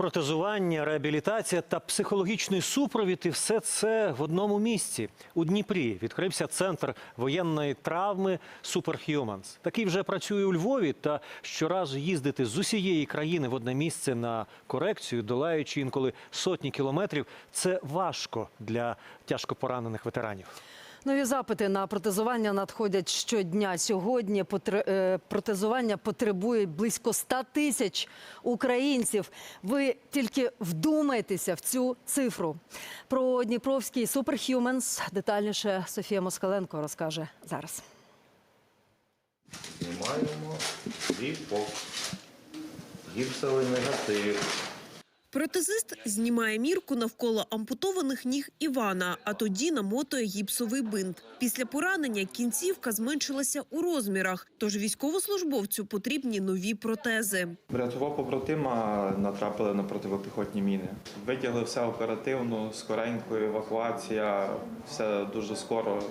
Протезування, реабілітація та психологічний супровід і все це в одному місці. У Дніпрі відкрився центр воєнної травми Superhumans. Такий вже працює у Львові та щоразу їздити з усієї країни в одне місце на корекцію, долаючи інколи сотні кілометрів. Це важко для тяжко поранених ветеранів. Нові запити на протезування надходять щодня. Сьогодні е, протезування потребує близько 100 тисяч українців. Ви тільки вдумайтеся в цю цифру. Про Дніпровський Superhumans детальніше Софія Москаленко розкаже зараз. Знімаємо віпок, гіпсовий негатив. Протезист знімає мірку навколо ампутованих ніг Івана, а тоді намотує гіпсовий бинт. Після поранення кінцівка зменшилася у розмірах, тож військовослужбовцю потрібні нові протези. Врятував побратима, натрапили на противопіхотні міни. Витягли все оперативно, скоренько, евакуація, все дуже скоро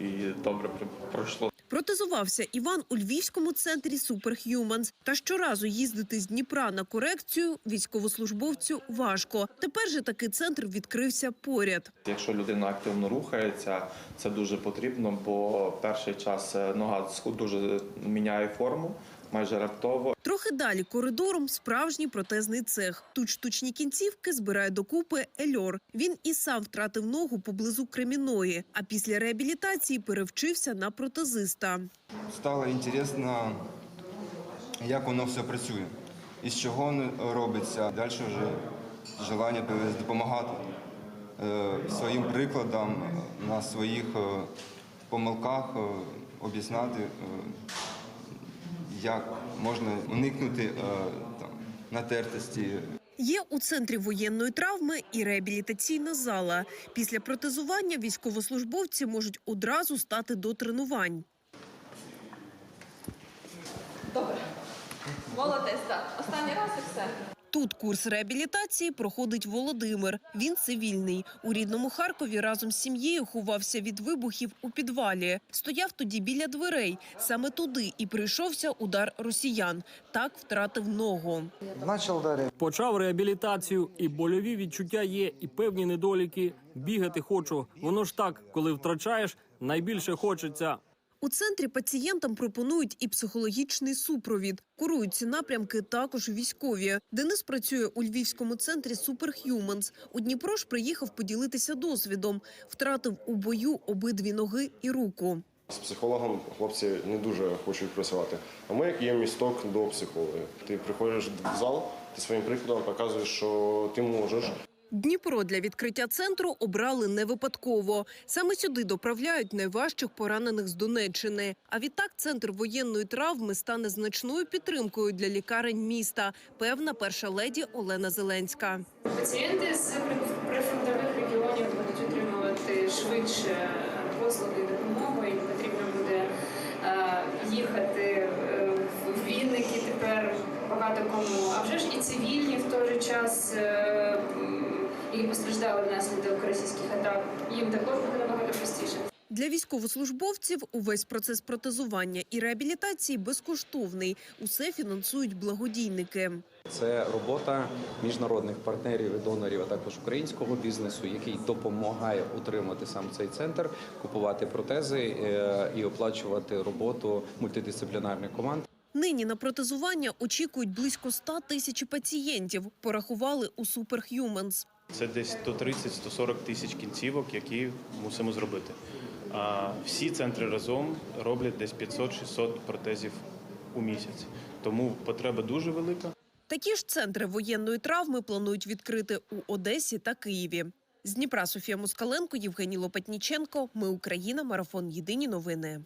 і добре пройшло. Протезувався Іван у львівському центрі Суперх'юманс. Та щоразу їздити з Дніпра на корекцію військовослужбовцю важко. Тепер же такий центр відкрився поряд. Якщо людина активно рухається, це дуже потрібно, бо перший час е, нога дуже міняє форму, майже раптово. Трохи далі коридором справжній протезний цех. Тут штучні кінцівки збирає докупи Ельор. Він і сам втратив ногу поблизу Креміної, а після реабілітації перевчився на протезиста. Стало інтересно, як воно все працює, і з чого воно робиться. Далі вже желання допомагати е, своїм прикладом е, на своїх е, помилках е, об'ясняти, е, як можна уникнути е, там, натертості. Є у центрі воєнної травми і реабілітаційна зала. Після протезування військовослужбовці можуть одразу стати до тренувань. Молодець, так. Останній раз і все. Тут курс реабілітації проходить Володимир. Він цивільний. У рідному Харкові разом з сім'єю ховався від вибухів у підвалі. Стояв тоді біля дверей. Саме туди і прийшовся удар росіян. Так втратив ногу. Почав реабілітацію, і больові відчуття є, і певні недоліки. Бігати хочу. Воно ж так, коли втрачаєш, найбільше хочеться. У центрі пацієнтам пропонують і психологічний супровід. Курують ці напрямки також військові. Денис працює у львівському центрі Superhumans. У Дніпро ж приїхав поділитися досвідом. Втратив у бою обидві ноги і руку. З психологом хлопці не дуже хочуть працювати. А ми як є місток до психолога. Ти приходиш в зал, ти своїм прикладом показуєш, що ти можеш. Дніпро для відкриття центру обрали не випадково. Саме сюди доправляють найважчих поранених з Донеччини. А відтак центр воєнної травми стане значною підтримкою для лікарень міста. Певна перша леді Олена Зеленська. Пацієнти з прифронтових регіонів будуть отримувати швидше послуги допомогу. Їм потрібно буде е, їхати е, в Вінники тепер багато кому. А вже ж і цивільні в той же час, е, які постраждали внаслідок російських атак, їм також буде набагато простіше. Для військовослужбовців увесь процес протезування і реабілітації безкоштовний. Усе фінансують благодійники. Це робота міжнародних партнерів і донорів, а також українського бізнесу, який допомагає утримати сам цей центр, купувати протези е, і оплачувати роботу мультидисциплінарних команд. Нині на протезування очікують близько 100 тисяч пацієнтів. Порахували у Superhumans. Це десь 130-140 тисяч кінцівок, які мусимо зробити. А всі центри разом роблять десь 500-600 протезів у місяць. Тому потреба дуже велика. Такі ж центри воєнної травми планують відкрити у Одесі та Києві. З Дніпра Софія Москаленко, Євгеній Лопатніченко. Ми Україна. Марафон. Єдині новини.